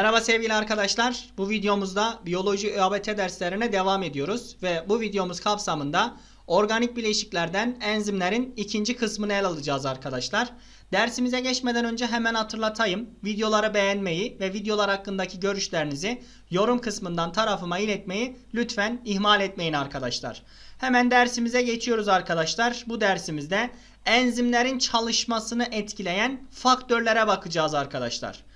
Merhaba sevgili arkadaşlar. Bu videomuzda biyoloji ÖABT derslerine devam ediyoruz ve bu videomuz kapsamında organik bileşiklerden enzimlerin ikinci kısmını ele alacağız arkadaşlar. Dersimize geçmeden önce hemen hatırlatayım. Videoları beğenmeyi ve videolar hakkındaki görüşlerinizi yorum kısmından tarafıma iletmeyi lütfen ihmal etmeyin arkadaşlar. Hemen dersimize geçiyoruz arkadaşlar. Bu dersimizde enzimlerin çalışmasını etkileyen faktörlere bakacağız arkadaşlar.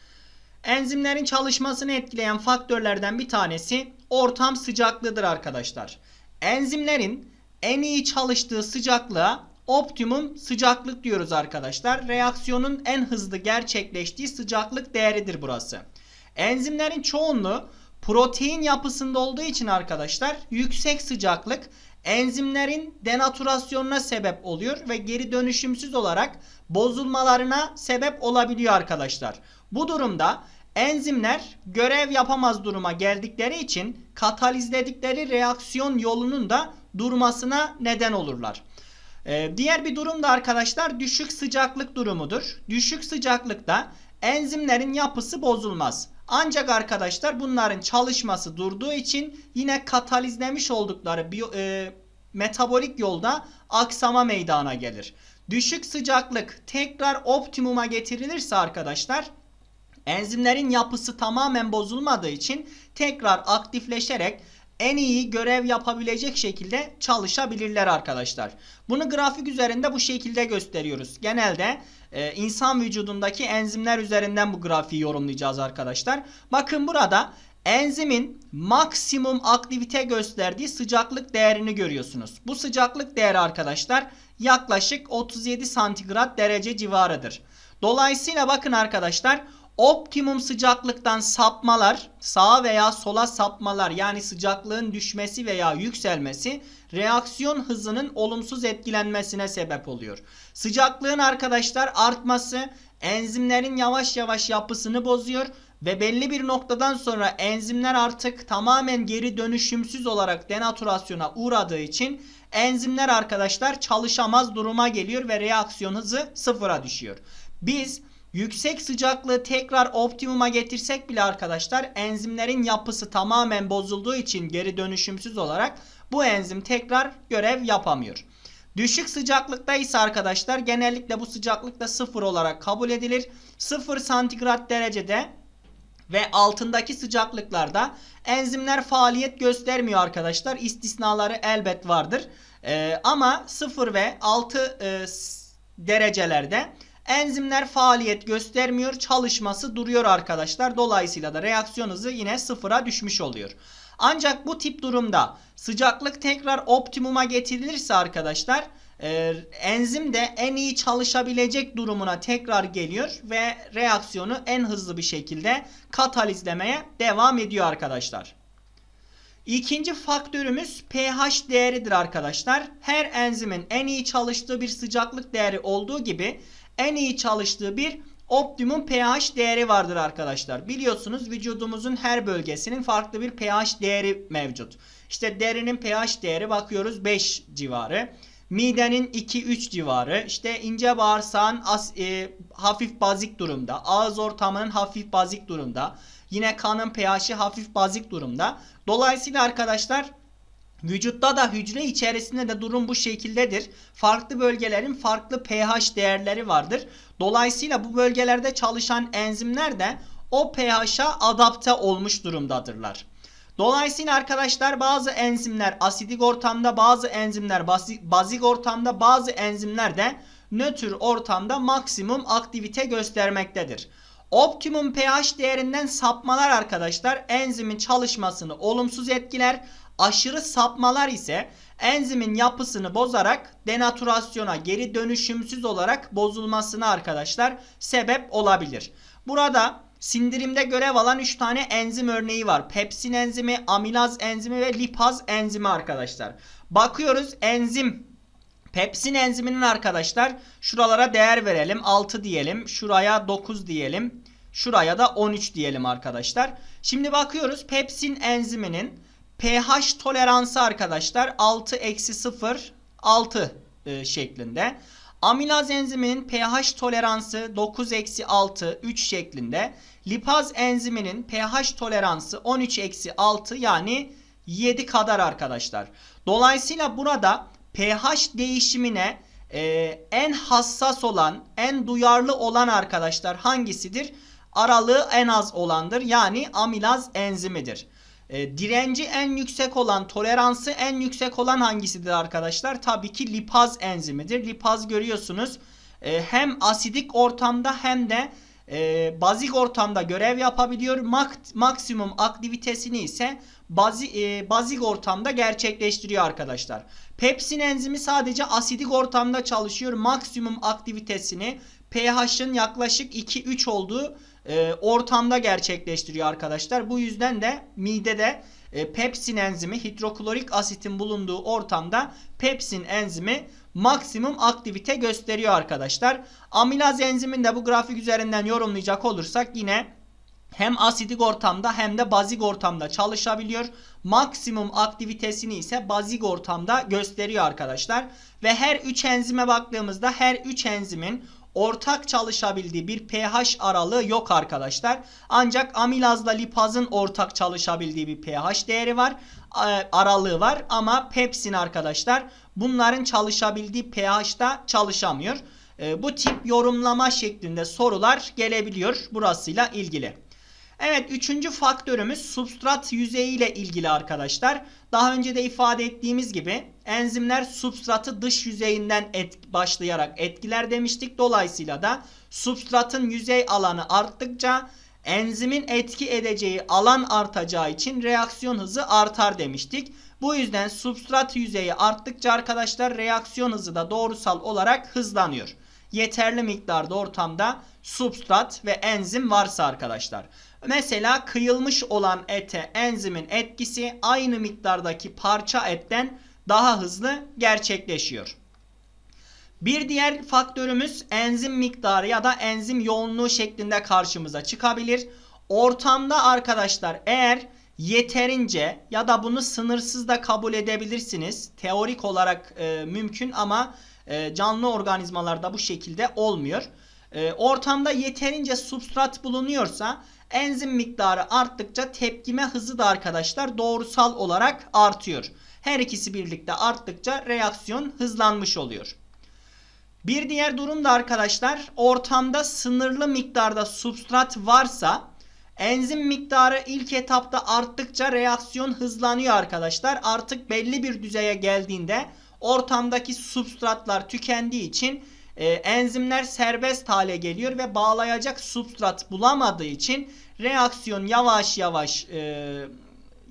Enzimlerin çalışmasını etkileyen faktörlerden bir tanesi ortam sıcaklığıdır arkadaşlar. Enzimlerin en iyi çalıştığı sıcaklığa optimum sıcaklık diyoruz arkadaşlar. Reaksiyonun en hızlı gerçekleştiği sıcaklık değeridir burası. Enzimlerin çoğunluğu protein yapısında olduğu için arkadaşlar yüksek sıcaklık enzimlerin denaturasyonuna sebep oluyor ve geri dönüşümsüz olarak bozulmalarına sebep olabiliyor arkadaşlar. Bu durumda enzimler görev yapamaz duruma geldikleri için katalizledikleri reaksiyon yolunun da durmasına neden olurlar. Ee, diğer bir durum da arkadaşlar düşük sıcaklık durumudur. Düşük sıcaklıkta enzimlerin yapısı bozulmaz. Ancak arkadaşlar bunların çalışması durduğu için yine katalizlemiş oldukları biyo, e, metabolik yolda aksama meydana gelir. Düşük sıcaklık tekrar optimuma getirilirse arkadaşlar enzimlerin yapısı tamamen bozulmadığı için tekrar aktifleşerek en iyi görev yapabilecek şekilde çalışabilirler arkadaşlar. Bunu grafik üzerinde bu şekilde gösteriyoruz. Genelde e, insan vücudundaki enzimler üzerinden bu grafiği yorumlayacağız arkadaşlar. Bakın burada enzimin maksimum aktivite gösterdiği sıcaklık değerini görüyorsunuz. Bu sıcaklık değeri arkadaşlar yaklaşık 37 santigrat derece civarıdır. Dolayısıyla bakın arkadaşlar optimum sıcaklıktan sapmalar, sağa veya sola sapmalar yani sıcaklığın düşmesi veya yükselmesi reaksiyon hızının olumsuz etkilenmesine sebep oluyor. Sıcaklığın arkadaşlar artması enzimlerin yavaş yavaş yapısını bozuyor ve belli bir noktadan sonra enzimler artık tamamen geri dönüşümsüz olarak denaturasyona uğradığı için enzimler arkadaşlar çalışamaz duruma geliyor ve reaksiyon hızı sıfıra düşüyor. Biz Yüksek sıcaklığı tekrar optimuma getirsek bile arkadaşlar enzimlerin yapısı tamamen bozulduğu için geri dönüşümsüz olarak bu enzim tekrar görev yapamıyor. Düşük sıcaklıkta ise arkadaşlar genellikle bu sıcaklıkta sıfır olarak kabul edilir. 0 santigrat derecede ve altındaki sıcaklıklarda enzimler faaliyet göstermiyor arkadaşlar. İstisnaları elbet vardır. Ee, ama 0 ve 6 e, derecelerde Enzimler faaliyet göstermiyor, çalışması duruyor arkadaşlar. Dolayısıyla da reaksiyon hızı yine sıfıra düşmüş oluyor. Ancak bu tip durumda sıcaklık tekrar optimuma getirilirse arkadaşlar e, enzim de en iyi çalışabilecek durumuna tekrar geliyor ve reaksiyonu en hızlı bir şekilde katalizlemeye devam ediyor arkadaşlar. İkinci faktörümüz pH değeridir arkadaşlar. Her enzimin en iyi çalıştığı bir sıcaklık değeri olduğu gibi en iyi çalıştığı bir optimum pH değeri vardır arkadaşlar. Biliyorsunuz vücudumuzun her bölgesinin farklı bir pH değeri mevcut. İşte derinin pH değeri bakıyoruz 5 civarı. Midenin 2-3 civarı. İşte ince bağırsağın as, e, hafif bazik durumda. Ağız ortamının hafif bazik durumda. Yine kanın pH'i hafif bazik durumda. Dolayısıyla arkadaşlar Vücutta da hücre içerisinde de durum bu şekildedir. Farklı bölgelerin farklı pH değerleri vardır. Dolayısıyla bu bölgelerde çalışan enzimler de o pH'a adapte olmuş durumdadırlar. Dolayısıyla arkadaşlar bazı enzimler asidik ortamda, bazı enzimler bazik ortamda, bazı enzimler de nötr ortamda maksimum aktivite göstermektedir. Optimum pH değerinden sapmalar arkadaşlar enzimin çalışmasını olumsuz etkiler. Aşırı sapmalar ise enzimin yapısını bozarak denaturasyona geri dönüşümsüz olarak bozulmasına arkadaşlar sebep olabilir. Burada sindirimde görev alan 3 tane enzim örneği var. Pepsin enzimi, amilaz enzimi ve lipaz enzimi arkadaşlar. Bakıyoruz enzim Pepsin enziminin arkadaşlar şuralara değer verelim. 6 diyelim. Şuraya 9 diyelim. Şuraya da 13 diyelim arkadaşlar. Şimdi bakıyoruz pepsin enziminin pH toleransı arkadaşlar 6 eksi 0 6 e, şeklinde. Amilaz enziminin pH toleransı 9 eksi 6 3 şeklinde. lipaz enziminin pH toleransı 13-6 yani 7 kadar arkadaşlar. Dolayısıyla burada pH değişimine e, en hassas olan, en duyarlı olan arkadaşlar hangisidir? Aralığı en az olandır. Yani amilaz enzimidir. E, direnci en yüksek olan, toleransı en yüksek olan hangisidir arkadaşlar? Tabii ki lipaz enzimidir. Lipaz görüyorsunuz e, hem asidik ortamda hem de e, bazik ortamda görev yapabiliyor. Mak maksimum aktivitesini ise bazi, e, bazik ortamda gerçekleştiriyor arkadaşlar. Pepsin enzimi sadece asidik ortamda çalışıyor. Maksimum aktivitesini pH'ın yaklaşık 2-3 olduğu e, ortamda gerçekleştiriyor arkadaşlar. Bu yüzden de midede e, pepsin enzimi hidroklorik asitin bulunduğu ortamda pepsin enzimi maksimum aktivite gösteriyor arkadaşlar. Amilaz enzimini bu grafik üzerinden yorumlayacak olursak yine hem asidik ortamda hem de bazik ortamda çalışabiliyor. Maksimum aktivitesini ise bazik ortamda gösteriyor arkadaşlar. Ve her 3 enzime baktığımızda her 3 enzimin ortak çalışabildiği bir pH aralığı yok arkadaşlar. Ancak amilazla lipazın ortak çalışabildiği bir pH değeri var. Aralığı var ama pepsin arkadaşlar bunların çalışabildiği pH'da çalışamıyor. E, bu tip yorumlama şeklinde sorular gelebiliyor burasıyla ilgili. Evet üçüncü faktörümüz substrat yüzeyi ile ilgili arkadaşlar. Daha önce de ifade ettiğimiz gibi enzimler substratı dış yüzeyinden et, başlayarak etkiler demiştik. Dolayısıyla da substratın yüzey alanı arttıkça enzimin etki edeceği alan artacağı için reaksiyon hızı artar demiştik. Bu yüzden substrat yüzeyi arttıkça arkadaşlar reaksiyon hızı da doğrusal olarak hızlanıyor. Yeterli miktarda ortamda substrat ve enzim varsa arkadaşlar. Mesela kıyılmış olan ete enzimin etkisi aynı miktardaki parça etten daha hızlı gerçekleşiyor. Bir diğer faktörümüz enzim miktarı ya da enzim yoğunluğu şeklinde karşımıza çıkabilir. Ortamda arkadaşlar eğer yeterince ya da bunu sınırsız da kabul edebilirsiniz. Teorik olarak e, mümkün ama e, canlı organizmalarda bu şekilde olmuyor. E, ortamda yeterince substrat bulunuyorsa enzim miktarı arttıkça tepkime hızı da arkadaşlar doğrusal olarak artıyor. Her ikisi birlikte arttıkça reaksiyon hızlanmış oluyor. Bir diğer durum da arkadaşlar ortamda sınırlı miktarda substrat varsa enzim miktarı ilk etapta arttıkça reaksiyon hızlanıyor arkadaşlar. Artık belli bir düzeye geldiğinde ortamdaki substratlar tükendiği için e, enzimler serbest hale geliyor ve bağlayacak substrat bulamadığı için reaksiyon yavaş yavaş e,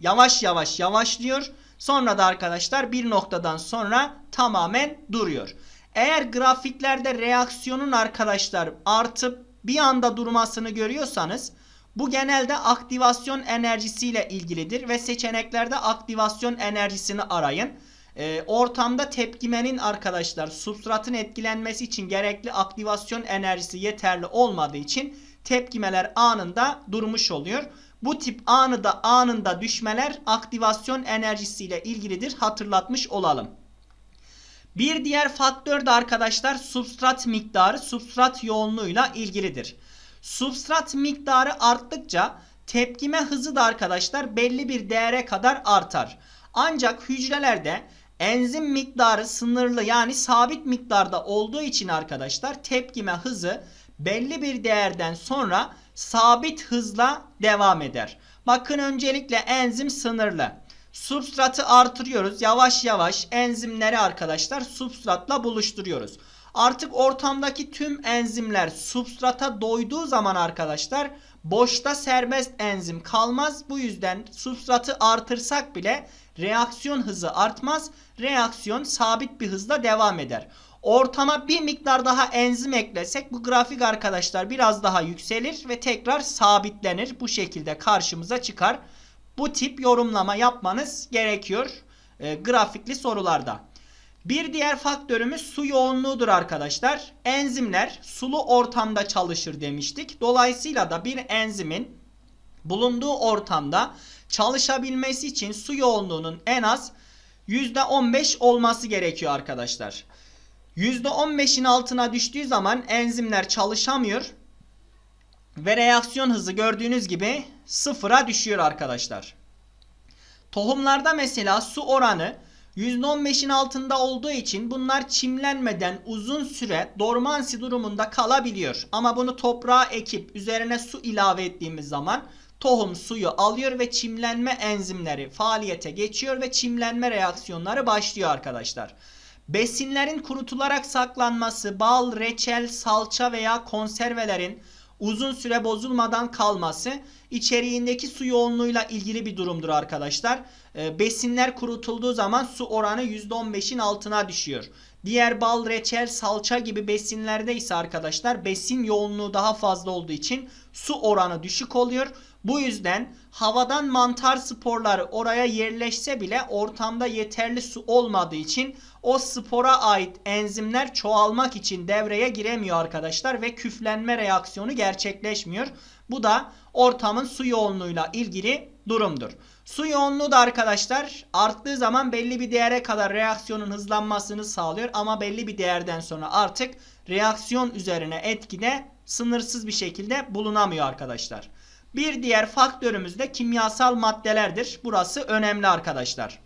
yavaş yavaş yavaşlıyor. Sonra da arkadaşlar bir noktadan sonra tamamen duruyor. Eğer grafiklerde reaksiyonun arkadaşlar artıp bir anda durmasını görüyorsanız bu genelde aktivasyon enerjisiyle ilgilidir ve seçeneklerde aktivasyon enerjisini arayın. E, ortamda tepkimenin arkadaşlar substratın etkilenmesi için gerekli aktivasyon enerjisi yeterli olmadığı için tepkimeler anında durmuş oluyor. Bu tip anında anında düşmeler aktivasyon enerjisiyle ilgilidir. Hatırlatmış olalım. Bir diğer faktör de arkadaşlar substrat miktarı, substrat yoğunluğuyla ilgilidir. Substrat miktarı arttıkça tepkime hızı da arkadaşlar belli bir değere kadar artar. Ancak hücrelerde enzim miktarı sınırlı yani sabit miktarda olduğu için arkadaşlar tepkime hızı belli bir değerden sonra sabit hızla devam eder. Bakın öncelikle enzim sınırlı. Substratı artırıyoruz. Yavaş yavaş enzimleri arkadaşlar substratla buluşturuyoruz. Artık ortamdaki tüm enzimler substrata doyduğu zaman arkadaşlar boşta serbest enzim kalmaz. Bu yüzden substratı artırsak bile reaksiyon hızı artmaz. Reaksiyon sabit bir hızla devam eder. Ortama bir miktar daha enzim eklesek bu grafik arkadaşlar biraz daha yükselir ve tekrar sabitlenir. Bu şekilde karşımıza çıkar. Bu tip yorumlama yapmanız gerekiyor e, grafikli sorularda. Bir diğer faktörümüz su yoğunluğudur arkadaşlar. Enzimler sulu ortamda çalışır demiştik. Dolayısıyla da bir enzimin bulunduğu ortamda çalışabilmesi için su yoğunluğunun en az %15 olması gerekiyor arkadaşlar. %15'in altına düştüğü zaman enzimler çalışamıyor. Ve reaksiyon hızı gördüğünüz gibi sıfıra düşüyor arkadaşlar. Tohumlarda mesela su oranı %15'in altında olduğu için bunlar çimlenmeden uzun süre dormansi durumunda kalabiliyor. Ama bunu toprağa ekip üzerine su ilave ettiğimiz zaman tohum suyu alıyor ve çimlenme enzimleri faaliyete geçiyor ve çimlenme reaksiyonları başlıyor arkadaşlar. Besinlerin kurutularak saklanması, bal, reçel, salça veya konservelerin uzun süre bozulmadan kalması içeriğindeki su yoğunluğuyla ilgili bir durumdur arkadaşlar. E, besinler kurutulduğu zaman su oranı %15'in altına düşüyor. Diğer bal, reçel, salça gibi besinlerde ise arkadaşlar besin yoğunluğu daha fazla olduğu için su oranı düşük oluyor. Bu yüzden havadan mantar sporları oraya yerleşse bile ortamda yeterli su olmadığı için o spora ait enzimler çoğalmak için devreye giremiyor arkadaşlar ve küflenme reaksiyonu gerçekleşmiyor. Bu da ortamın su yoğunluğuyla ilgili durumdur. Su yoğunluğu da arkadaşlar arttığı zaman belli bir değere kadar reaksiyonun hızlanmasını sağlıyor ama belli bir değerden sonra artık reaksiyon üzerine etkide sınırsız bir şekilde bulunamıyor arkadaşlar. Bir diğer faktörümüz de kimyasal maddelerdir. Burası önemli arkadaşlar.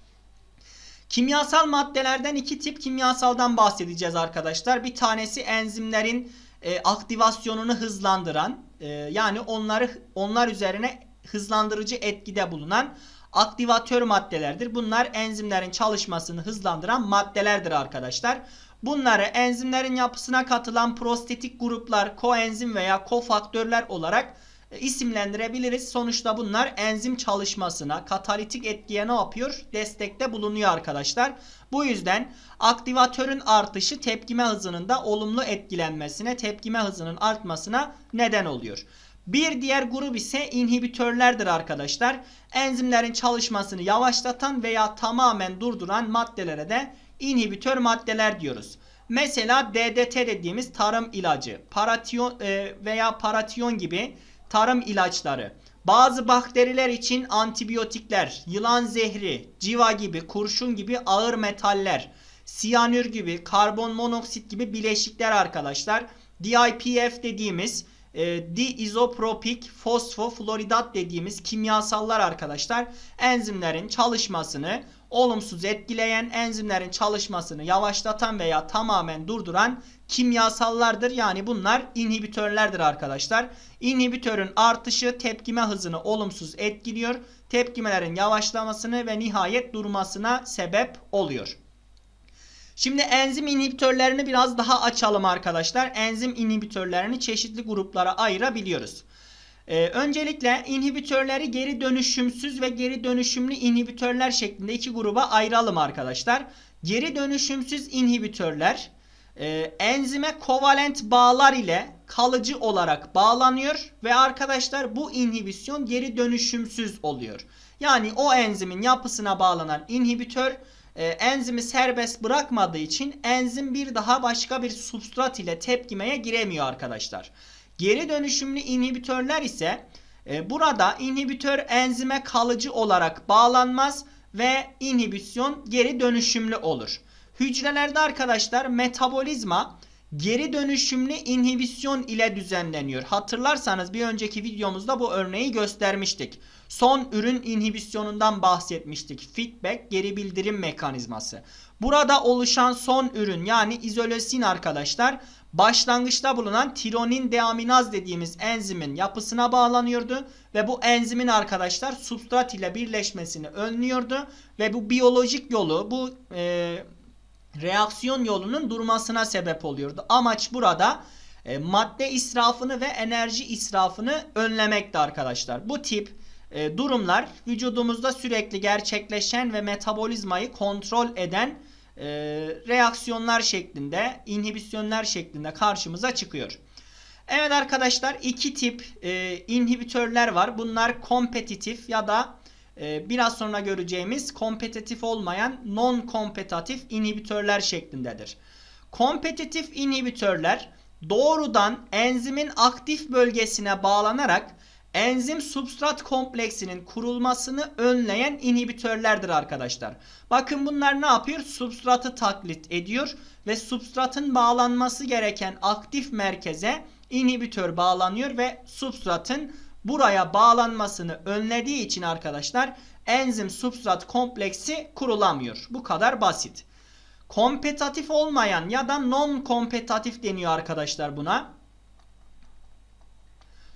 Kimyasal maddelerden iki tip kimyasaldan bahsedeceğiz arkadaşlar. Bir tanesi enzimlerin e, aktivasyonunu hızlandıran e, yani onları onlar üzerine hızlandırıcı etkide bulunan aktivatör maddelerdir. Bunlar enzimlerin çalışmasını hızlandıran maddelerdir arkadaşlar. Bunları enzimlerin yapısına katılan prostetik gruplar, koenzim veya kofaktörler olarak isimlendirebiliriz. Sonuçta bunlar enzim çalışmasına, katalitik etkiye ne yapıyor? Destekte bulunuyor arkadaşlar. Bu yüzden aktivatörün artışı tepkime hızının da olumlu etkilenmesine, tepkime hızının artmasına neden oluyor. Bir diğer grup ise inhibitörlerdir arkadaşlar. Enzimlerin çalışmasını yavaşlatan veya tamamen durduran maddelere de inhibitör maddeler diyoruz. Mesela DDT dediğimiz tarım ilacı, paratiyon e, veya paratiyon gibi tarım ilaçları, bazı bakteriler için antibiyotikler, yılan zehri, civa gibi, kurşun gibi ağır metaller, siyanür gibi, karbon monoksit gibi bileşikler arkadaşlar. DIPF dediğimiz e, diizopropik fosfofloridat dediğimiz kimyasallar arkadaşlar enzimlerin çalışmasını olumsuz etkileyen, enzimlerin çalışmasını yavaşlatan veya tamamen durduran kimyasallardır. Yani bunlar inhibitörlerdir arkadaşlar. İnhibitörün artışı tepkime hızını olumsuz etkiliyor. Tepkimelerin yavaşlamasını ve nihayet durmasına sebep oluyor. Şimdi enzim inhibitörlerini biraz daha açalım arkadaşlar. Enzim inhibitörlerini çeşitli gruplara ayırabiliyoruz. Ee, öncelikle inhibitörleri geri dönüşümsüz ve geri dönüşümlü inhibitörler şeklinde iki gruba ayıralım arkadaşlar. Geri dönüşümsüz inhibitörler e, enzime kovalent bağlar ile kalıcı olarak bağlanıyor ve arkadaşlar bu inhibisyon geri dönüşümsüz oluyor. Yani o enzimin yapısına bağlanan inhibitör e, enzimi serbest bırakmadığı için enzim bir daha başka bir substrat ile tepkimeye giremiyor arkadaşlar. Geri dönüşümlü inhibitörler ise e, burada inhibitör enzime kalıcı olarak bağlanmaz ve inhibisyon geri dönüşümlü olur. Hücrelerde arkadaşlar metabolizma geri dönüşümlü inhibisyon ile düzenleniyor. Hatırlarsanız bir önceki videomuzda bu örneği göstermiştik. Son ürün inhibisyonundan bahsetmiştik. Feedback geri bildirim mekanizması. Burada oluşan son ürün yani izolesin arkadaşlar başlangıçta bulunan tironin deaminaz dediğimiz enzimin yapısına bağlanıyordu ve bu enzimin arkadaşlar substrat ile birleşmesini önlüyordu ve bu biyolojik yolu bu e, reaksiyon yolunun durmasına sebep oluyordu. Amaç burada e, madde israfını ve enerji israfını önlemekti arkadaşlar. Bu tip e, durumlar vücudumuzda sürekli gerçekleşen ve metabolizmayı kontrol eden e, reaksiyonlar şeklinde, inhibisyonlar şeklinde karşımıza çıkıyor. Evet arkadaşlar iki tip e, inhibitörler var. Bunlar kompetitif ya da biraz sonra göreceğimiz kompetitif olmayan non-kompetitif inhibitörler şeklindedir. Kompetitif inhibitörler doğrudan enzimin aktif bölgesine bağlanarak enzim substrat kompleksinin kurulmasını önleyen inhibitörlerdir arkadaşlar. Bakın bunlar ne yapıyor? Substratı taklit ediyor ve substratın bağlanması gereken aktif merkeze inhibitör bağlanıyor ve substratın buraya bağlanmasını önlediği için arkadaşlar enzim substrat kompleksi kurulamıyor. Bu kadar basit. Kompetatif olmayan ya da non kompetatif deniyor arkadaşlar buna.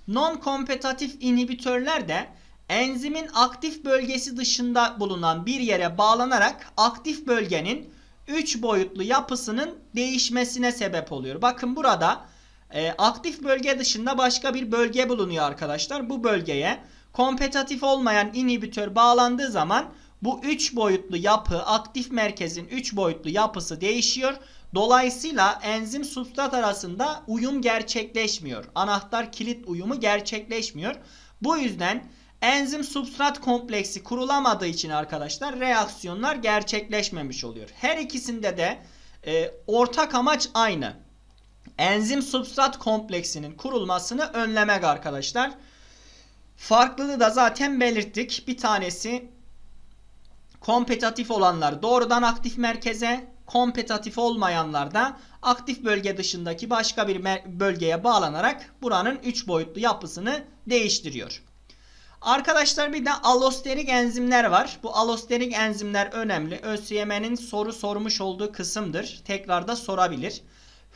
Non kompetatif inhibitörler de enzimin aktif bölgesi dışında bulunan bir yere bağlanarak aktif bölgenin 3 boyutlu yapısının değişmesine sebep oluyor. Bakın burada e, aktif bölge dışında başka bir bölge bulunuyor arkadaşlar. Bu bölgeye kompetatif olmayan inhibitör bağlandığı zaman bu 3 boyutlu yapı aktif merkezin 3 boyutlu yapısı değişiyor. Dolayısıyla enzim substrat arasında uyum gerçekleşmiyor. Anahtar kilit uyumu gerçekleşmiyor. Bu yüzden enzim substrat kompleksi kurulamadığı için arkadaşlar reaksiyonlar gerçekleşmemiş oluyor. Her ikisinde de e, ortak amaç aynı. Enzim substrat kompleksinin kurulmasını önlemek arkadaşlar. Farklılığı da zaten belirttik. Bir tanesi kompetatif olanlar doğrudan aktif merkeze, kompetatif olmayanlar da aktif bölge dışındaki başka bir bölgeye bağlanarak buranın 3 boyutlu yapısını değiştiriyor. Arkadaşlar bir de alosterik enzimler var. Bu alosterik enzimler önemli. ÖSYM'nin soru sormuş olduğu kısımdır. Tekrar da sorabilir.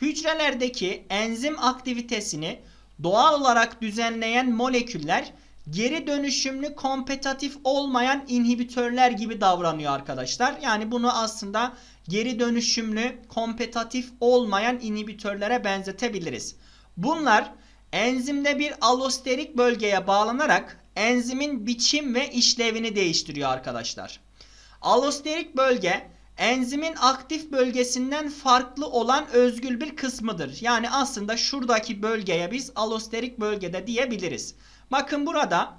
Hücrelerdeki enzim aktivitesini doğal olarak düzenleyen moleküller geri dönüşümlü kompetatif olmayan inhibitörler gibi davranıyor arkadaşlar. Yani bunu aslında geri dönüşümlü kompetatif olmayan inhibitörlere benzetebiliriz. Bunlar enzimde bir alosterik bölgeye bağlanarak enzimin biçim ve işlevini değiştiriyor arkadaşlar. Alosterik bölge enzimin aktif bölgesinden farklı olan özgül bir kısmıdır. Yani aslında şuradaki bölgeye biz alosterik bölgede diyebiliriz. Bakın burada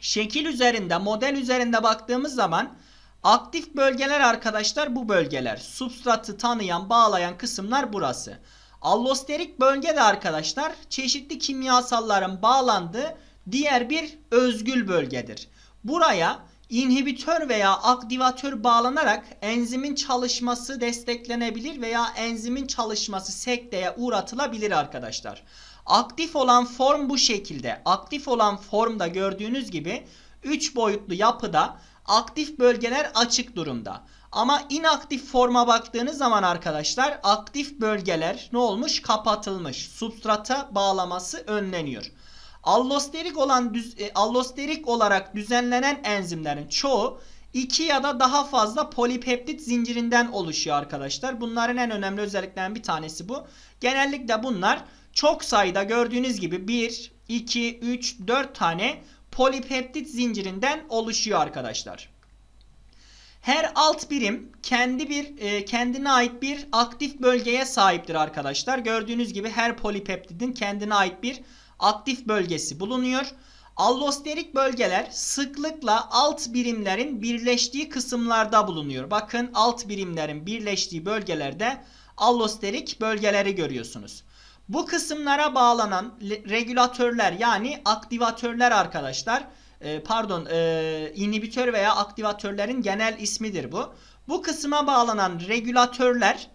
şekil üzerinde, model üzerinde baktığımız zaman aktif bölgeler arkadaşlar bu bölgeler. Substratı tanıyan, bağlayan kısımlar burası. Allosterik bölge de arkadaşlar çeşitli kimyasalların bağlandığı diğer bir özgül bölgedir. Buraya inhibitör veya aktivatör bağlanarak enzimin çalışması desteklenebilir veya enzimin çalışması sekteye uğratılabilir arkadaşlar. Aktif olan form bu şekilde. Aktif olan formda gördüğünüz gibi 3 boyutlu yapıda aktif bölgeler açık durumda. Ama inaktif forma baktığınız zaman arkadaşlar aktif bölgeler ne olmuş? Kapatılmış. Substrata bağlaması önleniyor. Allosterik olan düz, e, allosterik olarak düzenlenen enzimlerin çoğu iki ya da daha fazla polipeptit zincirinden oluşuyor arkadaşlar. Bunların en önemli özelliklerinden bir tanesi bu. Genellikle bunlar çok sayıda gördüğünüz gibi 1, 2, 3, 4 tane polipeptit zincirinden oluşuyor arkadaşlar. Her alt birim kendi bir e, kendine ait bir aktif bölgeye sahiptir arkadaşlar. Gördüğünüz gibi her polipeptidin kendine ait bir aktif bölgesi bulunuyor. Allosterik bölgeler sıklıkla alt birimlerin birleştiği kısımlarda bulunuyor. Bakın alt birimlerin birleştiği bölgelerde allosterik bölgeleri görüyorsunuz. Bu kısımlara bağlanan regülatörler yani aktivatörler arkadaşlar e, pardon e, inhibitör veya aktivatörlerin genel ismidir bu. Bu kısma bağlanan regülatörler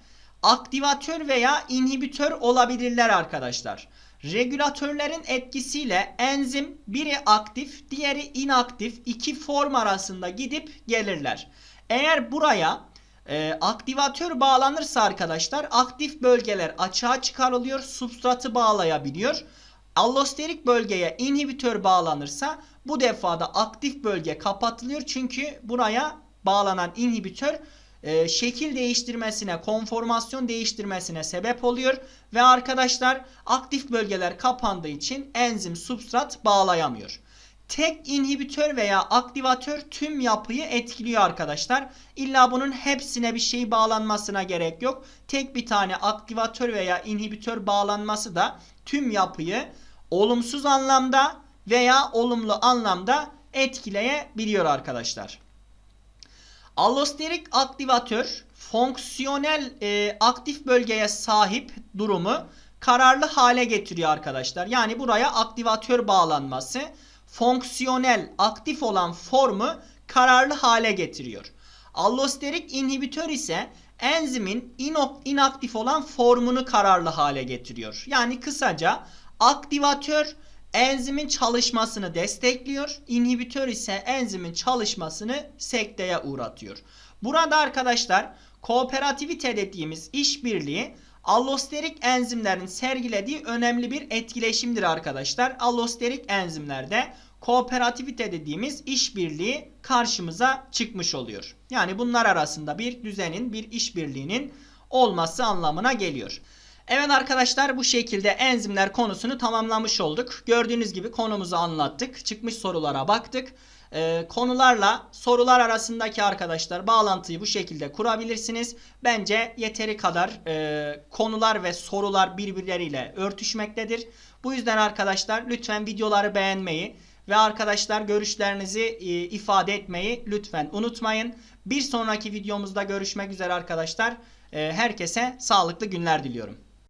aktivatör veya inhibitör olabilirler arkadaşlar. Regülatörlerin etkisiyle enzim biri aktif, diğeri inaktif iki form arasında gidip gelirler. Eğer buraya e, aktivatör bağlanırsa arkadaşlar aktif bölgeler açığa çıkarılıyor, substratı bağlayabiliyor. Allosterik bölgeye inhibitör bağlanırsa bu defada aktif bölge kapatılıyor çünkü buraya bağlanan inhibitör e, şekil değiştirmesine, konformasyon değiştirmesine sebep oluyor ve arkadaşlar aktif bölgeler kapandığı için enzim substrat bağlayamıyor. Tek inhibitör veya aktivatör tüm yapıyı etkiliyor arkadaşlar. İlla bunun hepsine bir şey bağlanmasına gerek yok. Tek bir tane aktivatör veya inhibitör bağlanması da tüm yapıyı olumsuz anlamda veya olumlu anlamda etkileyebiliyor arkadaşlar. Allosterik aktivatör fonksiyonel e, aktif bölgeye sahip durumu kararlı hale getiriyor arkadaşlar. Yani buraya aktivatör bağlanması fonksiyonel aktif olan formu kararlı hale getiriyor. Allosterik inhibitör ise enzimin inaktif olan formunu kararlı hale getiriyor. Yani kısaca aktivatör enzimin çalışmasını destekliyor. İnhibitör ise enzimin çalışmasını sekteye uğratıyor. Burada arkadaşlar kooperativite dediğimiz işbirliği allosterik enzimlerin sergilediği önemli bir etkileşimdir arkadaşlar. Allosterik enzimlerde kooperativite dediğimiz işbirliği karşımıza çıkmış oluyor. Yani bunlar arasında bir düzenin, bir işbirliğinin olması anlamına geliyor. Evet arkadaşlar bu şekilde enzimler konusunu tamamlamış olduk. Gördüğünüz gibi konumuzu anlattık. Çıkmış sorulara baktık. Ee, konularla sorular arasındaki arkadaşlar bağlantıyı bu şekilde kurabilirsiniz. Bence yeteri kadar e, konular ve sorular birbirleriyle örtüşmektedir. Bu yüzden arkadaşlar lütfen videoları beğenmeyi ve arkadaşlar görüşlerinizi e, ifade etmeyi lütfen unutmayın. Bir sonraki videomuzda görüşmek üzere arkadaşlar. E, herkese sağlıklı günler diliyorum.